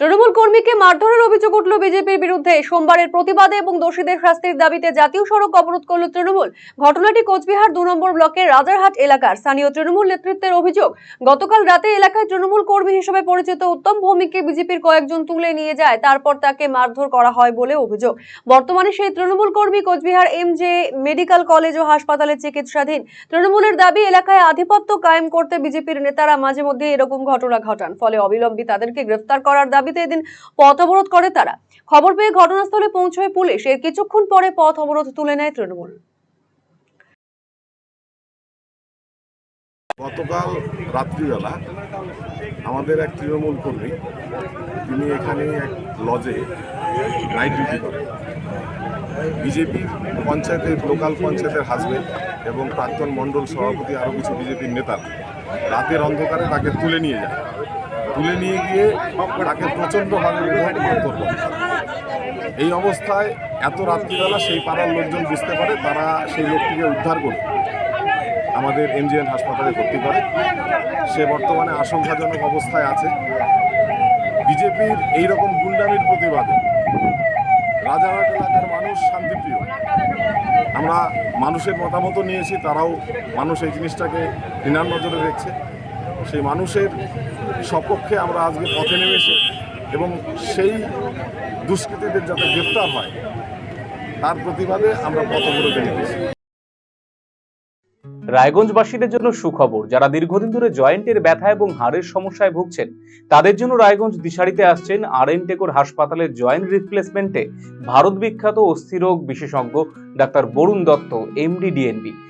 তৃণমূল কর্মীকে মারধরের অভিযোগ উঠল বিজেপির বিরুদ্ধে। সোমবারের প্রতিবাদে এবং দোষীদের শাস্তির দাবিতে জাতীয় সড়ক অবরোধ করল তৃণমূল। ঘটনাটি কোচবিহার দু নম্বর ব্লকের রাজারহাট এলাকার। স্থানীয় তৃণমূল নেতৃত্বের অভিযোগ, গতকাল রাতে এলাকায় তৃণমূল কর্মী হিসেবে পরিচিত উত্তম ভৌমিককে বিজেপির কয়েকজন তুলে নিয়ে যায়। তারপর তাকে মারধর করা হয় বলে অভিযোগ। বর্তমানে সেই তৃণমূল কর্মী Cooch Behar M J medical college ও হাসপাতালে চিকিৎসাধীন। তৃণমূলের দাবি, এলাকায় আধিপত্য কায়েম করতে বিজেপির নেতারা মাঝে মধ্যে এরকম ঘটনা ঘটান। ফলে অবিলম্বে তাদেরকে গ্রেফতার করার দাবিতে এদিন পথ অবরোধ করে তারা। খবর পেয়ে ঘটনাস্থলে পৌঁছয় পুলিশ। এর কিছুক্ষণ পরে পথ অবরোধ তুলে নেয় তৃণমূল। গতকাল রাত্রিবেলা আমাদের এক তৃণমূল কর্মী, তিনি এখানে এক লজে নাইট ডিউটি করেন বিজেপির পঞ্চায়েতের লোকাল পঞ্চায়েতের হাজবেন্ড এবং প্রাক্তন মণ্ডল সভাপতি আরও কিছু বিজেপির নেতা রাতের অন্ধকারে তাকে তুলে নিয়ে যায়। তুলে নিয়ে গিয়ে তাকে প্রচণ্ডভাবে মারধর করে এই অবস্থায় এত রাত্রিবেলা সেই পাড়ার লোকজন বুঝতে পারে, তারা সেই লোকটিকে উদ্ধার করে আমাদের এমজিএন হাসপাতালে ভর্তি করে। সে বর্তমানে আশঙ্কাজনক অবস্থায় আছে। বিজেপির এইরকম গুন্ডামির প্রতিবাদে রাজারহাট এলাকার মানুষ শান্তিপ্রিয়। আমরা মানুষের মতামত নিয়েছি, তারাও মানুষ এই জিনিসটাকে ঘৃণার নজরে দেখছে। সেই মানুষের সপক্ষে আমরা আজকে পথে নেমেছি এবং সেই দুষ্কৃতীদের যাতে গ্রেপ্তার হয়, তার প্রতিবাদে আমরা পথ অবরোধে নেমেছি। রায়গঞ্জবাসীদের জন্য সুখবর, যারা দীর্ঘদিন ধরে জয়েন্টের ব্যথা এবং হাড়ের সমস্যায় ভুগছেন, তাদের জন্য রায়গঞ্জ দিশারিতে আসছেন আর এন টেকোর হাসপাতালের জয়েন্ট রিপ্লেসমেন্টে ভারত বিখ্যাত অস্থিরোগ বিশেষজ্ঞ doctor Barun Dutta, MD DNB.